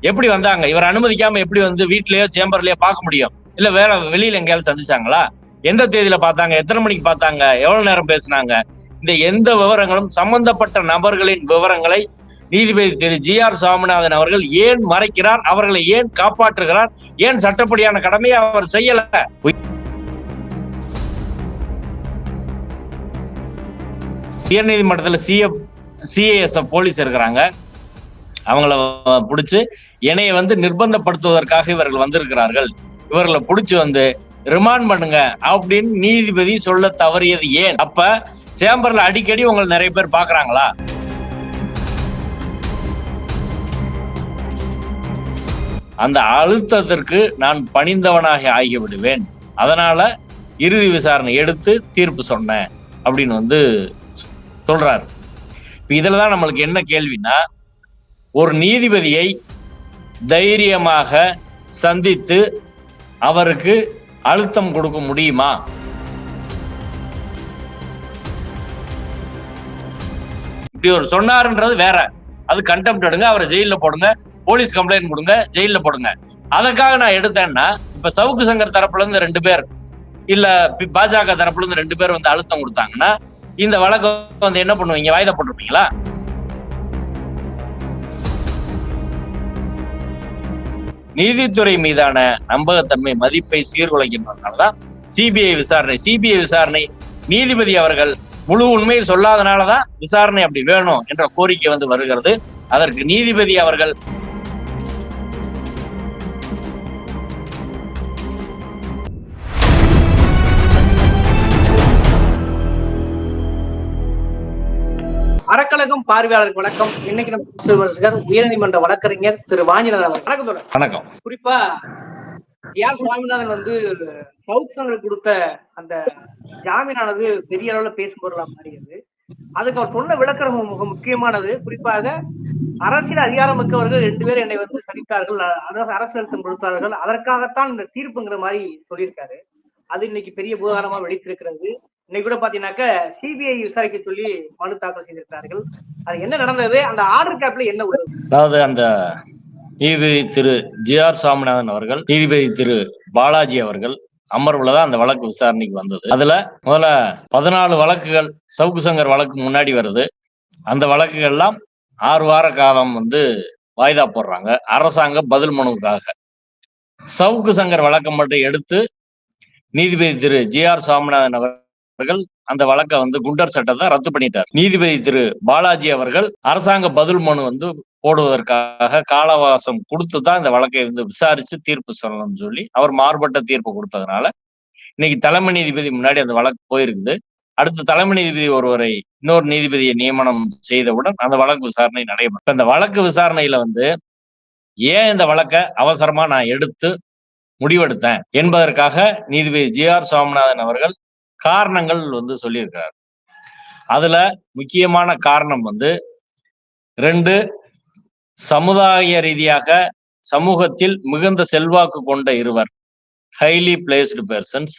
எப்படி வந்தாங்க? இவர் அனுமதிக்காம எப்படி வந்து வீட்லயோ சேம்பர்லயோ பார்க்க முடியும்? இல்ல வேற வெளியில எங்கேயாவது சந்திச்சாங்களா? எந்த தேதியில பார்த்தாங்க? எத்தனை மணிக்கு பார்த்தாங்க? எவ்வளவு நேரம் பேசினாங்க? இந்த எந்த விவரங்களும் சம்பந்தப்பட்ட நபர்களின் விவரங்களை நீதிபதி திரு ஜி ஆர் சுவாமிநாதன் அவர்கள் ஏன் மறைக்கிறார்? அவர்களை ஏன் காப்பாற்றுகிறார்? ஏன் சட்டப்படியான கடமையை அவர் செய்யல? உயர்நீதிமன்றத்தில் சிஎ சிஏஎஸ்எஃப் போலீஸ் இருக்கிறாங்க. அவங்கள பிடிச்சி என்னைய வந்து நிர்பந்தப்படுத்துவதற்காக இவர்கள் வந்திருக்கிறார்கள். இவர்களை பிடிச்சி வந்து ரிமாண்ட் பண்ணுங்க அப்படின்னு நீதிபதி சொல்ல தவறியது ஏன்? அப்ப சேம்பர்ல அடிக்கடி உங்களை நிறைய பேர் பாக்குறாங்களா? அந்த அழுத்தத்திற்கு நான் பணிந்தவனாக ஆகிவிடுவேன். அதனால இறுதி விசாரணை எடுத்து தீர்ப்பு சொன்னேன் அப்படின்னு வந்து சொல்றாரு. இப்ப இதுலதான் நம்மளுக்கு என்ன கேள்வின்னா ஒரு நீதிபதியை தைரியமாக சந்தித்து அவருக்கு அழுத்தம் கொடுக்க முடியுமா? இப்படி ஒரு சொன்னாருன்றது வேற. அது கண்டெம்ட் எடுங்க அவரை ஜெயில போடுங்க போலீஸ் கம்ப்ளைண்ட் கொடுங்க ஜெயில போடுங்க. அதற்காக நான் எடுத்தேன்னா இப்ப சவுக்கு சங்கர் தரப்புல இருந்து ரெண்டு பேர் இல்ல பி- பாஜக தரப்புல இருந்து ரெண்டு பேர் வந்து அழுத்தம் கொடுத்தாங்கன்னா இந்த வழக்கு வந்து என்ன பண்ணுவீங்க? வாய்தா போட்டுருப்பீங்களா? நீதித்துறை மீதான நம்பகத்தன்மை மதிப்பை சீர்குலைக்கின்றதுனாலதான் சிபிஐ விசாரணை. சிபிஐ விசாரணை நீதிபதி அவர்கள் முழு உண்மையை சொல்லாதனாலதான் விசாரணை அப்படி வேணும் என்ற கோரிக்கை வந்து வருகிறது. அதற்கு நீதிபதி அவர்கள் பார்வையாளருக்கு வணக்கம். இன்னைக்கு நம்ம உயர்நீதிமன்ற வழக்கறிஞர் திரு வாஞ்சிநாதன். வணக்கம் தொடர் வணக்கம். குறிப்பா ஆர் சுவாமிநாதன் வந்து சவுத்சங்களுக்கு கொடுத்த அந்த ஜாமீனானது பெரிய அளவுல பேசும் பொருளா மாறியது. அதுக்கு அவர் சொன்ன விளக்கம் மிக முக்கியமானது. குறிப்பாக அரசியல் அதிகாரம் மிக்கவர்கள் ரெண்டு பேரும் என்னை வந்து சதித்தார்கள் அதாவது அரசு அழுத்தம் கொடுத்தார்கள். அதற்காகத்தான் இந்த தீர்ப்புங்கிற மாதிரி சொல்லியிருக்காரு. அது இன்னைக்கு பெரிய விவகாரமா வெடித்திருக்கிறது இன்னைக்கு கூட பாத்தீங்கன்னாக்க சிபிஐ விசாரிக்க சொல்லி மனு தாக்கல் செய்திருக்கிறார்கள். அது என்ன நடந்தது? அந்த ஆர்டர் கேப்ல என்ன அதாவது அந்த நீதிபதி திரு ஜி ஆர் சுவாமிநாதன் அவர்கள் நீதிபதி திரு பாலாஜி அவர்கள் அமர்வுலதான் அந்த வழக்கு விசாரணைக்கு வந்தது. அதுல முதல்ல பதினாலு வழக்குகள் சவுக்கு சங்கர் வழக்கு முன்னாடி வருது. அந்த வழக்குகள்லாம் ஆறு வார காலம் வந்து வாய்தா போடுறாங்க. அரசாங்க பதில் மனுவுக்காக. சவுக்கு சங்கர் வழக்கம் மட்டும் எடுத்து நீதிபதி திரு ஜி ஆர் சுவாமிநாதன் அவர்கள் அந்த வழக்கை வந்து குண்டர் சட்டத்தை ரத்து பண்ணிட்டார். நீதிபதி திரு பாலாஜி அவர்கள் அரசாங்க பதில் மனு வந்து போடுவதற்காக காலவாசம் கொடுத்து தான் இந்த வழக்கை வந்து விசாரிச்சு தீர்ப்பு சொல்லணும்னு சொல்லி அவர் மாறுபட்ட தீர்ப்பு கொடுத்ததுனால இன்னைக்கு தலைமை நீதிபதி முன்னாடி அந்த வழக்கு போயிருக்குது. அடுத்து தலைமை நீதிபதி ஒருவரை இன்னொரு நீதிபதியை நியமனம் செய்தவுடன் அந்த வழக்கு விசாரணை நடைபெறும். இப்ப இந்த வழக்கு விசாரணையில வந்து ஏன் இந்த வழக்கை அவசரமா நான் எடுத்து முடிவெடுத்தேன் என்பதற்காக நீதிபதி ஜி ஆர் சுவாமிநாதன் அவர்கள் காரணங்கள் வந்து சொல்லியிருக்கிறார். அதுல முக்கியமான காரணம் வந்து ரெண்டு சமுதாய ரீதியாக சமூகத்தில் மிகுந்த செல்வாக்கு கொண்ட இருவர் ஹைலி பிளேஸ்டு பெர்சன்ஸ்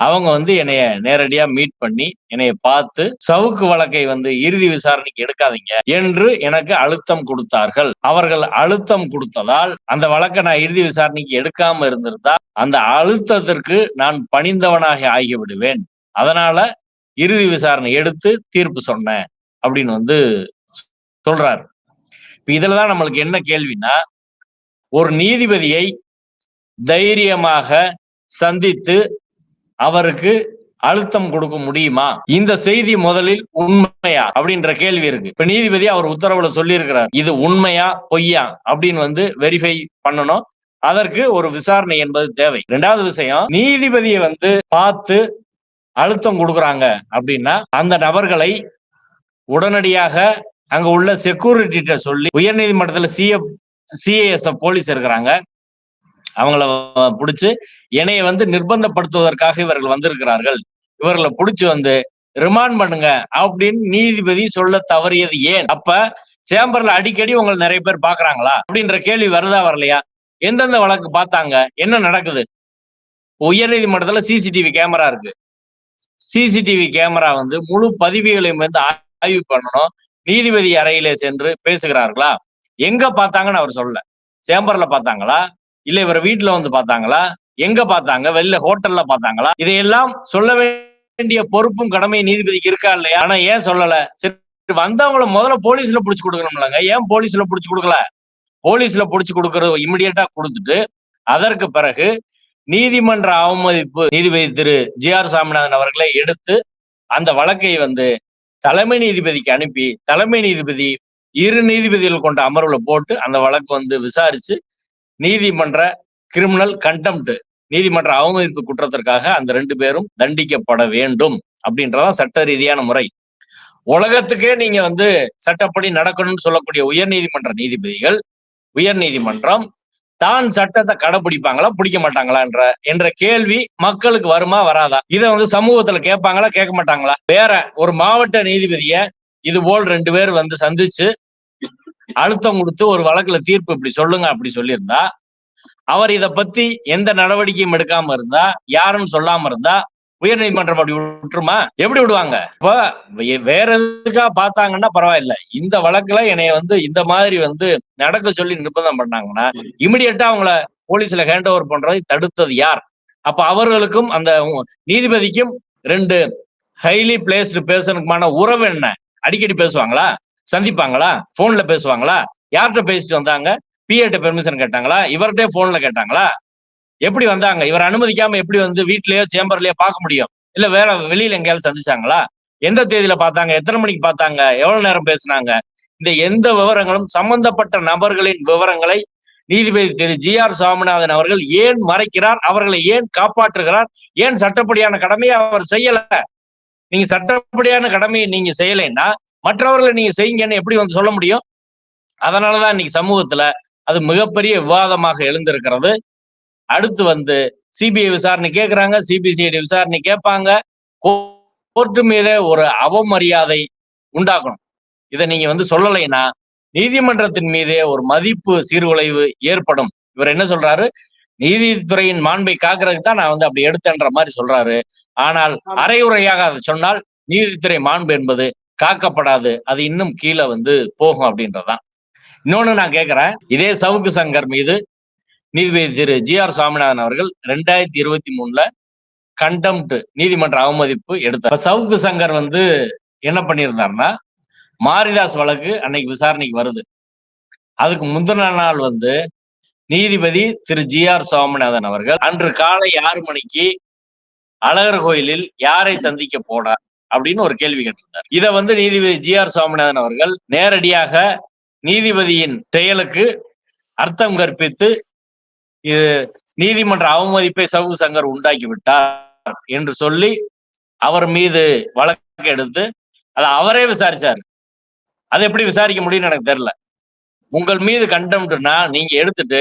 அவங்க வந்து என்னைய நேரடியா மீட் பண்ணி என்னைய பார்த்து சவுக்கு வழக்கை வந்து இறுதி விசாரணைக்கு எடுக்காதீங்க என்று எனக்கு அழுத்தம் கொடுத்தார்கள். அவர்கள் அழுத்தம் கொடுத்ததால் அந்த வழக்கை நான் இறுதி விசாரணைக்கு எடுக்காம இருந்திருந்தா அந்த அழுத்தத்திற்கு நான் பணிந்தவனாக ஆகிவிடுவேன். அதனால இறுதி விசாரணை எடுத்து தீர்ப்பு சொன்னேன் அப்படின்னு வந்து சொல்றாரு. இப்ப இதுலதான் நம்மளுக்கு என்ன கேள்வினா ஒரு நீதிபதியை தைரியமாக சந்தித்து அவருக்கு அழுத்தம் கொடுக்க முடியுமா? இந்த செய்தி முதலில் உண்மையா? அப்படின்ற கேள்வி இருக்கு. இப்ப நீதிபதி அவர் உத்தரவுல சொல்லியிருக்கிறார். இது உண்மையா? பொய்யா? அப்படின்னு வந்து வெரிஃபை பண்ணணும். அதற்கு ஒரு விசாரணை என்பது தேவை. ரெண்டாவது விஷயம் நீதிபதியை வந்து பார்த்து அழுத்தம் கொடுக்குறாங்க அப்படின்னா அந்த நபர்களை உடனடியாக அங்க உள்ள செக்யூரிட்டிட்ட சொல்லி உயர்நீதிமன்றத்துல சிஎ சிஏஎஸ்எஃப் போலீஸ் இருக்கிறாங்க. அவங்கள பிடிச்சு என்னைய வந்து நிர்பந்தப்படுத்துவதற்காக இவர்கள் வந்திருக்கிறார்கள். இவர்களை பிடிச்சு வந்து ரிமாண்ட் பண்ணுங்க அப்படின்னு நீதிபதி சொல்ல தவறியது ஏன்? அப்ப சேம்பர்ல அடிக்கடி உங்களை நிறைய பேர் பாக்குறாங்களா? அப்படின்ற கேள்வி வருதா வரலையா? எந்தெந்த வழக்கு பார்த்தாங்க? என்ன நடக்குது? உயர்நீதிமன்றத்துல சிசிடிவி கேமரா இருக்கு. சிசிடிவி கேமரா வந்து முழு பதிவுகளையும் வந்து ஆய்வு பண்ணணும். நீதிபதி அறையிலே சென்று பேசுகிறார்களா? எங்க பார்த்தாங்கன்னு அவர் சொல்லல. சேம்பர்ல பார்த்தாங்களா? இல்ல இவர் வீட்டுல வந்து பார்த்தாங்களா? எங்க பார்த்தாங்க? வெளில ஹோட்டல்ல பார்த்தாங்களா? இதையெல்லாம் சொல்ல வேண்டிய பொறுப்பும் கடமை நீதிபதிக்கு இருக்கா இல்லையா? ஆனா ஏன் சொல்லல? சரி வந்தவங்கள முதல்ல போலீஸ்ல புடிச்சு கொடுக்கணும்லங்க. ஏன் போலீஸ்ல புடிச்சு கொடுக்கல? போலீஸ்ல புடிச்சு கொடுக்கறது இமிடியட்டா கொடுத்துட்டு அதற்கு பிறகு நீதிமன்ற அவமதிப்பு நீதிபதி திரு. ஜி. ஆர். சாமிநாதன் அவர்களை எடுத்து அந்த வழக்கை வந்து தலைமை நீதிபதிக்கு அனுப்பி தலைமை நீதிபதி இரு நீதிபதிகள் கொண்ட அமர்வுல போட்டு அந்த வழக்கு வந்து விசாரிச்சு நீதிமன்ற கிரிமினல் கண்டெம்ட் நீதிமன்ற அவமதிப்பு குற்றத்திற்காக அந்த ரெண்டு பேரும் தண்டிக்கப்பட வேண்டும் அப்படின்றதான் சட்ட ரீதியான முறை. உலகத்துக்கே நீங்க வந்து சட்டப்படி நடக்கணும்னு சொல்லக்கூடிய உயர் நீதிமன்ற நீதிபதிகள் உயர் நீதிமன்றம் தான் சட்டத்தை கடைபிடிப்பாங்களா பிடிக்க மாட்டாங்களா என்ற என்ற கேள்வி மக்களுக்கு வருமா வராதா? இதை வந்து சமூகத்துல கேட்பாங்களா கேட்க மாட்டாங்களா? வேற ஒரு மாவட்ட நீதிபதிய இது போல் ரெண்டு பேர் வந்து சந்திச்சு அழுத்தம் கொடுத்து ஒரு வழக்குல தீர்ப்பு இப்படி சொல்லுங்க அப்படி சொல்லியிருந்தா அவர் இத பத்தி எந்த நடவடிக்கையும் எடுக்காம இருந்தா யாருன்னு சொல்லாம இருந்தா உயர்நீதிமன்றம் அப்படி விட்டுருமா? எப்படி விடுவாங்க? இப்போ வேற எதுக்கா பார்த்தாங்கன்னா பரவாயில்ல. இந்த வழக்குல என்னைய வந்து இந்த மாதிரி வந்து நடக்க சொல்லி நிர்பந்தம் பண்ணாங்கன்னா இமிடியட்டா அவங்கள போலீஸ்ல ஹேண்ட் ஓவர் பண்றதை தடுத்தது யார்? அப்ப அவர்களுக்கும் அந்த நீதிபதிக்கும் ரெண்டு ஹைலி பிளேஸ்டு பேர்சனுக்குமான உறவு என்ன? அடிக்கடி பேசுவாங்களா? சந்திப்பாங்களா? போன்ல பேசுவாங்களா? யார்கிட்ட பேசிட்டு வந்தாங்க? பிஏட்ட பெர்மிஷன் கேட்டாங்களா? இவர்கிட்ட போன்ல கேட்டாங்களா? எப்படி வந்தாங்க? இவர் அனுமதிக்காம எப்படி வந்து வீட்லயோ சேம்பர்லயோ பார்க்க முடியும்? இல்ல வேற வெளியில எங்கேயாவது சந்திச்சாங்களா? எந்த தேதியில பார்த்தாங்க? எத்தனை மணிக்கு பார்த்தாங்க? எவ்வளவு நேரம் பேசினாங்க? இந்த எந்த விவரங்களும் சம்பந்தப்பட்ட நபர்களின் விவரங்களை நீதிபதி திரு. ஜி ஆர் சுவாமிநாதன் அவர்கள் ஏன் மறைக்கிறார்? அவர்களை ஏன் காப்பாற்றுகிறார்? ஏன் சட்டப்படியான கடமையை அவர் செய்யல? நீங்க சட்டப்படியான கடமையை நீங்க செய்யலைன்னா மற்றவர்களை நீங்க செய்யுங்கன்னு எப்படி வந்து சொல்ல முடியும்? அதனாலதான் இன்னைக்கு சமூகத்துல அது மிகப்பெரிய விவாதமாக எழுந்திருக்கிறது. அடுத்து வந்து சிபிஐ விசாரணை கேட்கறாங்க சிபிசிஐடி விசாரணை கேட்பாங்க. கோர்ட்டு மீதே ஒரு அவமரியாதை உண்டாக்கணும் இதை நீங்க வந்து சொல்லலைன்னா நீதிமன்றத்தின் மீதே ஒரு மதிப்பு சீர்குலைவு ஏற்படும். இவர் என்ன சொல்றாரு? நீதித்துறையின் மாண்பை காக்கிறதுக்கு தான் நான் வந்து அப்படி எடுத்தேன்ற மாதிரி சொல்றாரு. ஆனால். அரையுறையாக அதை சொன்னால் நீதித்துறை மாண்பு என்பது காக்கப்படாது. அது இன்னும் கீழே வந்து போகும் அப்படின்றதுதான். இன்னொன்னு நான் கேட்கிறேன். இதே சவுக்கு சங்கர் மீது நீதிபதி திரு ஜி ஆர் சுவாமிநாதன் அவர்கள் ரெண்டாயிரத்தி இருபத்தி மூணுல கண்டம்ட் நீதிமன்ற அவமதிப்பு எடுத்தார். சவுக்கு சங்கர் வந்து என்ன பண்ணியிருந்தாருன்னா மாரிதாஸ் வழக்கு அன்னைக்கு விசாரணைக்கு வருது. அதுக்கு முந்தின நாள் வந்து நீதிபதி திரு ஜி ஆர் சுவாமிநாதன் அவர்கள் அன்று காலை ஆறு மணிக்கு அழகர் கோயிலில் யாரை சந்திக்க போனார்? அப்படின்னு ஒரு கேள்வி கேட்டிருந்தார். இதை வந்து நீதிபதி ஜி ஆர் சுவாமிநாதன் அவர்கள் நேரடியாக நீதிபதியின் செயலுக்கு அர்த்தம் கற்பித்து இது நீதிமன்ற அவமதிப்பை சவு சங்கர் உண்டாக்கி விட்டார் என்று சொல்லி அவர் மீது வழக்கு எடுத்து அதை அவரே விசாரிச்சார். அதை எப்படி விசாரிக்க முடியும்னு எனக்கு தெரியல. உங்கள் மீது கண்டம்னா நீங்க எடுத்துட்டு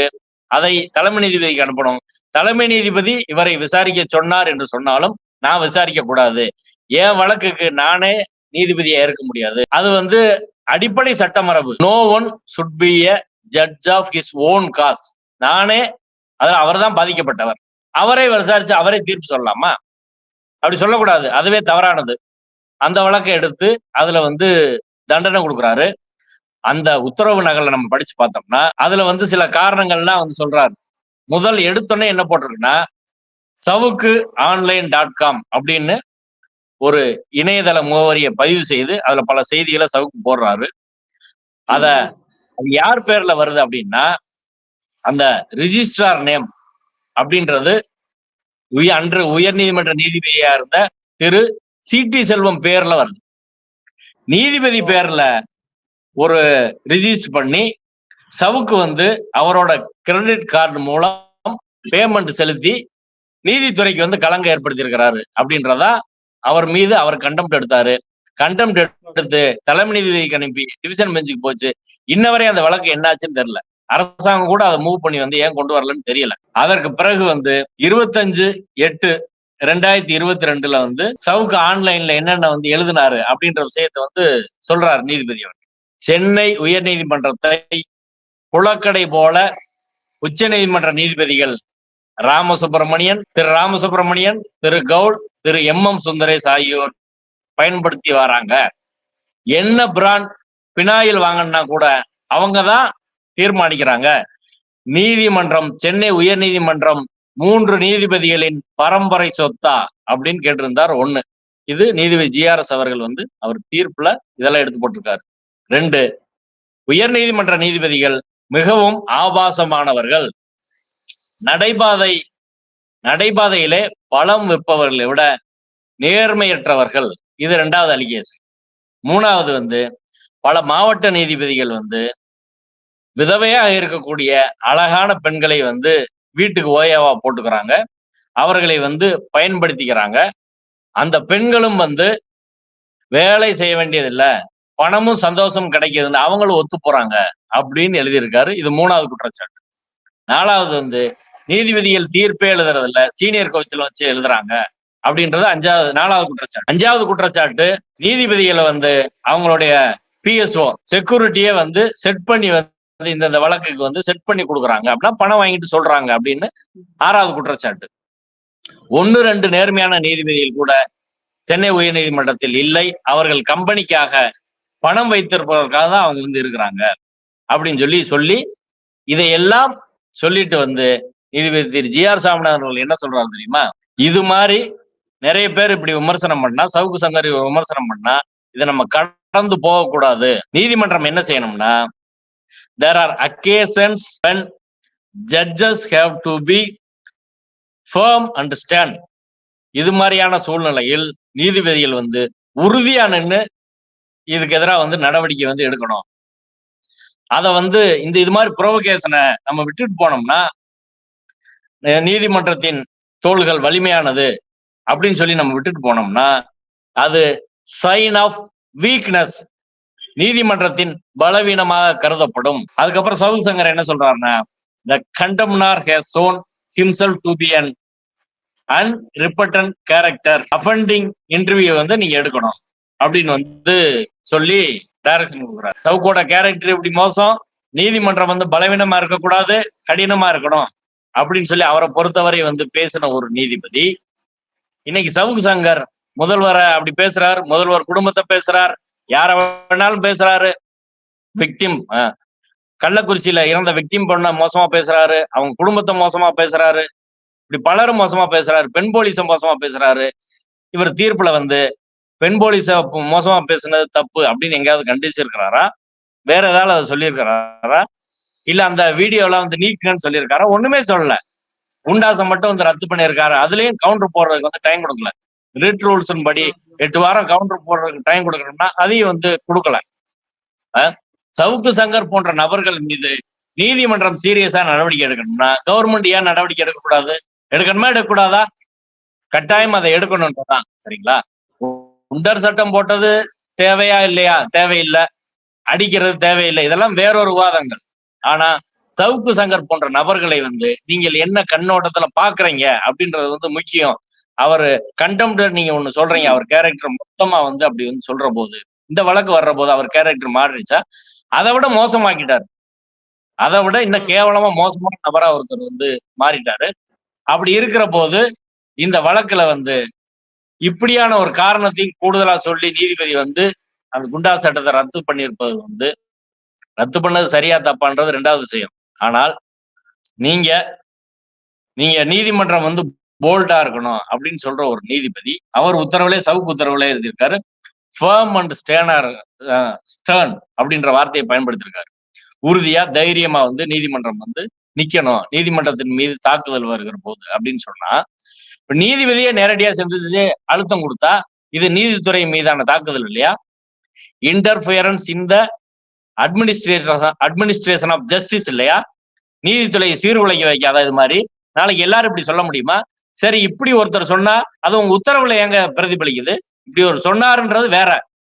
அதை தலைமை நீதிபதிக்கு அனுப்பணும். தலைமை நீதிபதி இவரை விசாரிக்க சொன்னார் என்று சொன்னாலும் நான் விசாரிக்க கூடாது. என் வழக்குக்கு நானே நீதிபதியா இருக்க முடியாது. அது வந்து அடிப்படை சட்டமரபு. No one should be a judge of his own cause நானே அதில் அவர் தான் பாதிக்கப்பட்டவர். அவரை விசாரிச்சு அவரே தீர்ப்பு சொல்லலாமா? அப்படி சொல்லக்கூடாது. அதுவே தவறானது. அந்த வழக்கை எடுத்து அதுல வந்து தண்டனை கொடுக்குறாரு. அந்த உத்தரவு நகலை நம்ம படிச்சு பார்த்தோம்னா அதுல வந்து சில காரணங்கள்லாம் வந்து சொல்றாரு. முதல் எடுத்தோன்னே என்ன போட்டிருக்குன்னா சவுக்கு ஆன்லைன் டாட் காம் அப்படின்னு ஒரு இணையதள முகவரியை பதிவு செய்து அதுல பல செய்திகளை சவுக்கு போடுறாரு. அத அது யார் பேர்ல வருது அப்படின்னா அந்த ரிஜிஸ்ட்ரார் நேம் அப்படின்றது உய அன்று உயர்நீதிமன்ற நீதிபதியா இருந்த திரு சிடி செல்வம் பேர்ல வருது. நீதிபதி பேர்ல ஒரு ரிஜிஸ்டர் பண்ணி சவுக்கு வந்து அவரோட கிரெடிட் கார்டு மூலம் பேமெண்ட் செலுத்தி நீதித்துறைக்கு வந்து கலங்க ஏற்படுத்தியிருக்கிறாரு அப்படின்றதா அவர் மீது அவர் கண்டெம்ட் எடுத்தாரு. கண்டெம்ட் எடுத்து தலைமை நீதிபதிக்கு அனுப்பி டிவிஷன் பெஞ்சுக்கு போச்சு. இன்ன வரையும் அந்த வழக்கு என்னாச்சுன்னு தெரியல. அரசாங்கம் கூட அதை மூவ் பண்ணி வந்து ஏன் கொண்டு வரலன்னு தெரியல. அதற்கு பிறகு வந்து இருபத்தஞ்சு எட்டு ரெண்டாயிரத்தி இருபத்தி ரெண்டுல வந்து சவுக்கு ஆன்லைன்ல என்னென்ன வந்து எழுதினாரு அப்படின்ற விஷயத்த வந்து சொல்றாரு நீதிபதி அவர் சென்னை உயர் நீதிமன்றத்தை குளக்கடை போல உச்ச நீதிமன்ற நீதிபதிகள் ராமசுப்பிரமணியன் திரு ராமசுப்பிரமணியன் திரு கவுல் திரு எம் எம் சுந்தரேஷ் ஆகியோர் பயன்படுத்தி வராங்க. என்ன பிராண்ட் பினாயில் வாங்கினா கூட அவங்க தான் தீர்மானிக்கிறாங்க. நீதிமன்றம் சென்னை உயர்நீதிமன்றம் மூன்று நீதிபதிகளின் பரம்பரை சொத்தா அப்படின்னு கேட்டிருந்தார் ஒண்ணு. இது நீதிபதி ஜிஆர்எஸ் அவர்கள் வந்து அவர் தீர்ப்புல இதெல்லாம் எடுத்து போட்டிருக்காரு. ரெண்டு உயர்நீதிமன்ற நீதிபதிகள் மிகவும் ஆபாசமானவர்கள். நடைபாதை நடைபாதையிலே பழம் விற்பவர்களை விட நேர்மையற்றவர்கள். இது ரெண்டாவது அலிகேஷன் மூணாவது வந்து பல மாவட்ட நீதிபதிகள் வந்து விதவையாக இருக்கக்கூடிய அழகான பெண்களை வந்து வீட்டுக்கு ஓயாவா போட்டுக்கிறாங்க. அவர்களை வந்து பயன்படுத்திக்கிறாங்க. அந்த பெண்களும் வந்து வேலை செய்ய வேண்டியதில்லை. பணமும் சந்தோஷம் கிடைக்கிதுன்னு அவங்களும் ஒத்து போறாங்க அப்படின்னு எழுதியிருக்காரு. இது மூணாவது குற்றச்சாட்டு. நாலாவது வந்து நீதிபதிகள் தீர்ப்பே எழுதுறதில்ல. சீனியர் கோச்சில் வச்சு எழுதுறாங்க. அப்படின்றது அஞ்சாவது நாலாவது குற்றச்சாட்டு. அஞ்சாவது குற்றச்சாட்டு நீதிபதிகளை வந்து அவங்களுடைய பிஎஸ்ஓ செக்யூரிட்டியே வந்து செட் பண்ணி வந்து இந்த வழக்குக்கு வந்து செட் பண்ணி கொடுக்குறாங்க. அப்படின்னா பணம் வாங்கிட்டு சொல்றாங்க அப்படின்னு ஆறாவது குற்றச்சாட்டு. ஒன்னு ரெண்டு நேர்மையான நீதிபதிகள் கூட சென்னை உயர்நீதிமன்றத்தில் இல்லை. அவர்கள் கம்பெனிக்காக பணம் வைத்திருப்பதற்காக தான் அவங்க வந்து இருக்கிறாங்க. அப்படின்னு சொல்லி சொல்லி இதையெல்லாம் சொல்லிட்டு வந்து நீதிபதி திரு ஜி ஆர் சாமிநாதன் அவர்கள் என்ன சொல்றாரு தெரியுமா? இது மாதிரி நிறைய பேர் இப்படி விமர்சனம் பண்ணா சவுக்கு சங்கரி விமர்சனம் பண்ணா இதை நம்ம கடந்து போகக்கூடாது. நீதிமன்றம் என்ன செய்யணும்னா there are occasions when judges have to be firm and stand இது மாதிரியான சூழ்நிலையில் நீதிபதிகள் வந்து உறுதியா நின்று இதுக்கு எதிராக வந்து நடவடிக்கை வந்து எடுக்கணும். அதை வந்து இந்த இது மாதிரி புரோவகேஷனை நம்ம விட்டுட்டு போனோம்னா நீதிமன்றத்தின் தோள்கள் வலிமையானது அப்படின்னு சொல்லி நம்ம விட்டுட்டு போனோம்னா அது சைன் ஆஃப் வீக்னஸ் நீதிமன்றத்தின் பலவீனமாக கருதப்படும். அதுக்கப்புறம் சவுல் சங்கர் என்ன சொல்றாருன்னா the contemnor has chosen himself to be an unrepentant character offending interview வந்து நீங்க எடுக்கணும். அப்படின்னு வந்து சொல்லி டைரக்ஷன் கொடுக்குறாரு. சவுக்கோட கேரக்டர் இப்படி மோசம் நீதிமன்றம் வந்து பலவீனமா இருக்கக்கூடாது கடினமா இருக்கணும். அப்படின்னு சொல்லி அவரை பொறுத்தவரை வந்து பேசின ஒரு நீதிபதி. இன்னைக்கு சவுக்கு சங்கர் முதல்வரை அப்படி பேசுறார் முதல்வர் குடும்பத்தை பேசுறார் யார வேணாலும் பேசுறாரு. விக்டிம் கள்ளக்குறிச்சியில இறந்த விக்டிம் பொண்ணை மோசமா பேசுறாரு அவங்க குடும்பத்தை மோசமா பேசுறாரு. இப்படி பலரும் மோசமா பேசுறாரு பெண் போலீஸை மோசமா பேசுறாரு. இவர் தீர்ப்புல வந்து பெண் போலீஸ மோசமா பேசுனது தப்பு அப்படின்னு எங்கேயாவது கண்டிச்சிருக்கிறாரா? வேற ஏதாவது அதை சொல்லியிருக்கிறாரா? இல்ல அந்த வீடியோ எல்லாம் வந்து நீக்குன்னு சொல்லியிருக்காரு. ஒண்ணுமே சொல்லல. குண்டாசம் மட்டும் வந்து ரத்து பண்ணியிருக்காரு. அதுலயும் கவுண்டர் போடுறதுக்கு வந்து டைம் கொடுக்கல. ரிட் ரூல்ஸ் படி எட்டு வாரம் கவுண்டர் போடுறதுக்கு டைம் கொடுக்கணும்னா அதையும் வந்து கொடுக்கல. அஹ் சவுக்கு சங்கர் போன்ற நபர்கள் மீது நீதிமன்றம் சீரியஸா நடவடிக்கை எடுக்கணும்னா கவர்மெண்ட் ஏன் நடவடிக்கை எடுக்கக்கூடாது? எடுக்கணுமா எடுக்கக்கூடாதா? கட்டாயம் அதை எடுக்கணும்ன்றதான் சரிங்களா? குண்டர் சட்டம் போட்டது தேவையா இல்லையா? தேவையில்லை. அடிக்கிறது தேவையில்லை. இதெல்லாம் வேறொரு விவாதங்கள். ஆனா சவுக்கு சங்கர் போன்ற நபர்களை வந்து நீங்கள் என்ன கண்ணோட்டத்துல பாக்குறீங்க அப்படின்றது வந்து முக்கியம். அவரு கண்டெம்டர் நீங்க ஒண்ணு சொல்றீங்க அவர் கேரக்டர் மொத்தமா வந்து அப்படி வந்து சொல்ற போது இந்த வழக்கு வர்ற போது அவர் கேரக்டர் மாறிடுச்சா? அதை விட மோசமாக்கிட்டார். அதை விட இன்னும் கேவலமா மோசமான நபரா ஒருத்தர் வந்து மாறிட்டாரு. அப்படி இருக்கிற போது இந்த வழக்குல வந்து இப்படியான ஒரு காரணத்தையும் கூடுதலா சொல்லி நீதிபதி வந்து அந்த குண்டா சட்டத்தை ரத்து பண்ணியிருப்பது வந்து ரத்து பண்ணது சரியா தப்பான்றது ரெண்டாவது விஷயம். ஆனால் நீங்க நீங்க நீதிமன்றம் வந்து போல்டா இருக்கணும் அப்படின்னு சொல்ற ஒரு நீதிபதி அவர் உத்தரவுலே சவுக்கு உத்தரவுலே எழுதியிருக்காரு. ஃபேம் அண்ட் ஸ்டேனார் ஸ்டர்ன் அப்படின்ற வார்த்தையை பயன்படுத்தியிருக்காரு. உறுதியா தைரியமா வந்து நீதிமன்றம் வந்து நிக்கணும். நீதிமன்றத்தின் மீது தாக்குதல் வருகிற போது அப்படின்னு சொன்னா இப்ப நீதிபதியே நேரடியா செஞ்சு அழுத்தம் கொடுத்தா இது நீதித்துறை மீதான தாக்குதல் இல்லையா? இன்டர்ஃபியரன்ஸ் இந்த அட்மினிஸ்ட்ரேஷன் அட்மினிஸ்ட்ரேஷன் ஆஃப் ஜஸ்டிஸ் இல்லையா? நீதித்துறையை சீர்குலைக்க வைக்காத இது மாதிரி. நாளைக்கு எல்லாரும் இப்படி சொல்ல முடியுமா? சரி இப்படி ஒருத்தர் சொன்னா அது உங்க உத்தரவுல ஏங்க பிரதிபலிக்குது? இப்படி ஒரு சொன்னாருன்றது வேற.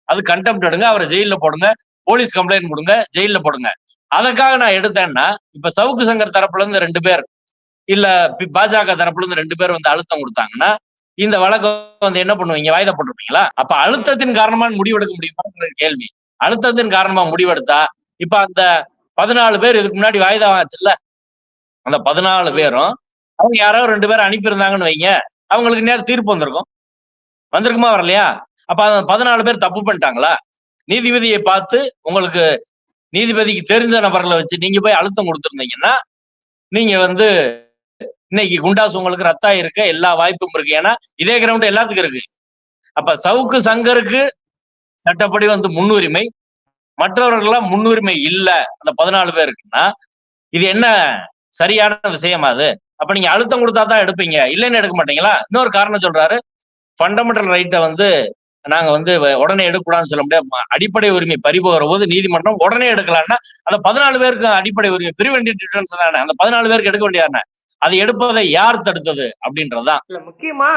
அது கண்டெம்ட் எடுங்க அவரை ஜெயில போடுங்க போலீஸ் கம்ப்ளைண்ட் கொடுங்க ஜெயில போடுங்க. அதற்காக நான் எடுத்தேன்னா இப்ப சவுக்கு சங்கர் தரப்புல இருந்து ரெண்டு பேர் இல்ல பாஜக தரப்புல இருந்து ரெண்டு பேர் வந்து அழுத்தம் கொடுத்தாங்கன்னா இந்த வழக்கு வந்து என்ன பண்ணுவீங்க? வாய்தா போட்டிருப்பீங்களா? அப்ப அழுத்தத்தின் காரணமா முடிவெடுக்க முடியுமாங்கிற கேள்வி. அழுத்தத்தின் காரணமா முடிவெடுத்தா இப்ப அந்த பதினாலு பேர் இதுக்கு முன்னாடி வாய்தா ஆச்சுல்ல அந்த பதினாலு பேரும் அவங்க யாரோ ரெண்டு பேரும் அனுப்பியிருந்தாங்கன்னு வைங்க அவங்களுக்கு நேரம் தீர்ப்பு வந்திருக்கும். வந்திருக்குமா வரலையா? அப்ப அந்த பதினாலு பேர் தப்பு பண்ணிட்டாங்களா? நீதிபதியை பார்த்து உங்களுக்கு நீதிபதிக்கு தெரிஞ்ச நபர்களை வச்சு நீங்க போய் அழுத்தம் கொடுத்துருந்தீங்கன்னா நீங்க வந்து இன்னைக்கு குண்டாஸ் உங்களுக்கு ரத்தா இருக்க எல்லா வாய்ப்பும் இருக்கு. ஏன்னா இதே கிரவுண்ட் எல்லாத்துக்கும் இருக்கு. அப்ப சவுக்கு சங்கருக்கு சட்டப்படி வந்து முன்னுரிமை. மற்றவர்கள்லாம் முன்னுரிமை இல்லை. அந்த பதினாலு பேருக்குன்னா இது என்ன சரியான விஷயமா அது? அப்ப நீங்க அழுத்தம் கொடுத்தா தான் எடுப்பீங்க. இல்லைன்னு எடுக்க மாட்டீங்களா? இன்னொரு காரணம் சொல்றாரு. ஃபண்டமெண்டல் ரைட்டை வந்து நாங்க வந்து உடனே எடுக்கக்கூடாதுன்னு சொல்ல முடியாது. அடிப்படை உரிமை பறிபோகிற போது நீதிமன்றம் உடனே எடுக்கலாம்னா அந்த பதினாலு பேருக்கு அடிப்படை உரிமை பிரிவென்டிவ் டிடென்ஷன் தானே? அந்த பதினாலு பேருக்கு எடுக்க வேண்டியதானே அதை எடுப்பதை யார் தடுத்தது? அப்படின்றதுதான். முக்கியமா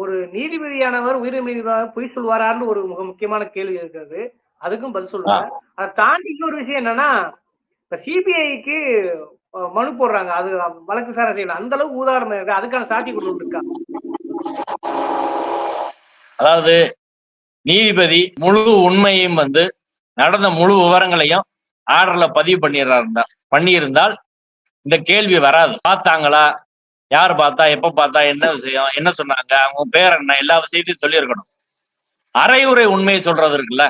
ஒரு நீதிபதியானவர் உயிர் நீதிபதியாக பொய் சொல்வாரான்னு ஒரு மிக முக்கியமான கேள்வி இருக்கிறது அதுக்கும் பதில் சொல்லுவாங்க. அதை தாண்டி இன்னொரு விஷயம் என்னன்னா இப்ப சிபிஐக்கு மனு போடுறாங்க. அது வழக்கு விசாரணை செய்யலாம் அந்த அளவுக்கு உதாரணம் இருக்கு. அதுக்கான சாத்தியக்கூறு இருக்கா அதாவது நீதிபதி முழு உண்மையும் வந்து நடந்த முழு விவரங்களையும் ஆர்டர்ல பதிவு பண்ணிடுறாருந்தா பண்ணியிருந்தால் இந்த கேள்வி வராது. பார்த்தாங்களா? யார் பார்த்தா எப்ப பார்த்தா என்ன விஷயம் என்ன சொன்னாங்க அவங்க பேர் என்ன எல்லா விஷயத்தையும் சொல்லியிருக்கணும். அரையுறை உண்மையை சொல்றது இருக்குல்ல?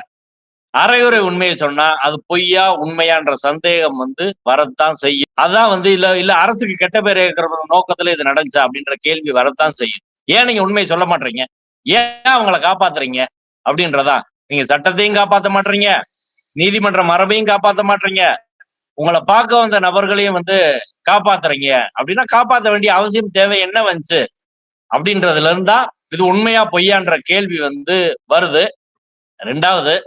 அரையுறை உண்மையை சொன்னா அது பொய்யா உண்மையான்ற சந்தேகம் வந்து வரத்தான் செய்யும். அதான் வந்து இல்ல இல்ல அரசுக்கு கெட்ட பேர் இருக்கிற நோக்கத்துல இது நடந்துச்சா அப்படின்ற கேள்வி வரத்தான் செய்யும். ஏன் நீங்க உண்மையை சொல்ல மாட்டீங்க? ஏன் அவங்களை காப்பாத்துறீங்க? அப்படின்றதா? நீங்க சட்டத்தையும் காப்பாத்த மாட்டீங்க. நீதிமன்ற மரபையும் காப்பாத்த மாட்டீங்க. உங்களை பார்க்க வந்த நபர்களையும் வந்து காப்பாத்துறீங்க. அப்படின்னா காப்பாற்ற வேண்டிய அவசியம் தேவை என்ன வந்துச்சு? அப்படின்றதுல இருந்தா இது உண்மையா பொய்யான்ற கேள்வி வந்து வருது. ரெண்டாவது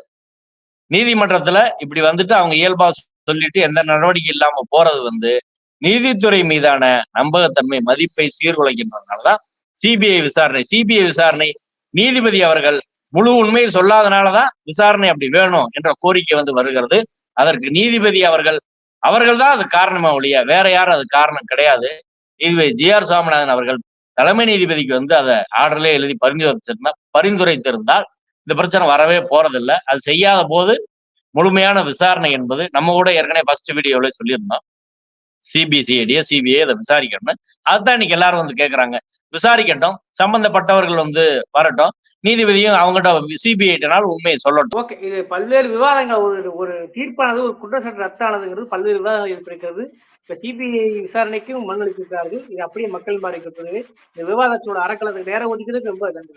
நீதிமன்றத்துல இப்படி வந்துட்டு அவங்க இயல்பா சொல்லிட்டு எந்த நடவடிக்கை இல்லாம போறது வந்து நீதித்துறை மீதான நம்பகத்தன்மை மதிப்பை சீர்குலைக்கின்றதுனாலதான் சிபிஐ விசாரணை. சிபிஐ விசாரணை நீதிபதி அவர்கள் முழு உண்மையை சொல்லாதனாலதான் விசாரணை அப்படி வேணும் என்ற கோரிக்கை வந்து வருகிறது. அதற்கு நீதிபதி அவர்கள் அவர்கள் தான் அது காரணமா ஒழிய வேற யாரும் அது காரணம் கிடையாது. நீதிபதி ஜி ஆர் சாமிநாதன் அவர்கள் தலைமை நீதிபதிக்கு வந்து அதை ஆர்டர்லேயே எழுதி பரிந்துரைச்சிருந்தா பரிந்துரைத்திருந்தால் இந்த பிரச்சனை வரவே போறதில்லை. அது செய்யாத போது முழுமையான விசாரணை என்பது நம்ம கூட ஏற்கனவே ஃபர்ஸ்ட் வீடியோல சொல்லியிருந்தோம். சிபிசிஐடியா சிபிஐ அதை விசாரிக்கணும் அதுதான் இன்னைக்கு எல்லாரும் வந்து கேட்கறாங்க விசாரிக்கட்டும். சம்பந்தப்பட்டவர்கள் வந்து வரட்டும். நீதிபதியும் அவங்ககிட்ட சிபிஐட்டனால உண்மையை சொல்லட்டும். ஓகே இது பல்வேறு விவாதங்கள் ஒரு ஒரு தீர்ப்பானது ஒரு குற்றச்சாட்டு ரத்தானதுங்கிறது பல்வேறு விவாதங்கள் இருக்கிறது இப்ப சிபிஐ விசாரணைக்கும் மண் அளித்திருக்கிறார்கள். இது அப்படியே மக்கள் மாறி இந்த விவாதத்தோட அறக்கலத்துக்கு நேரம் ஒதுக்கிறதுக்கு ரொம்ப நன்றி.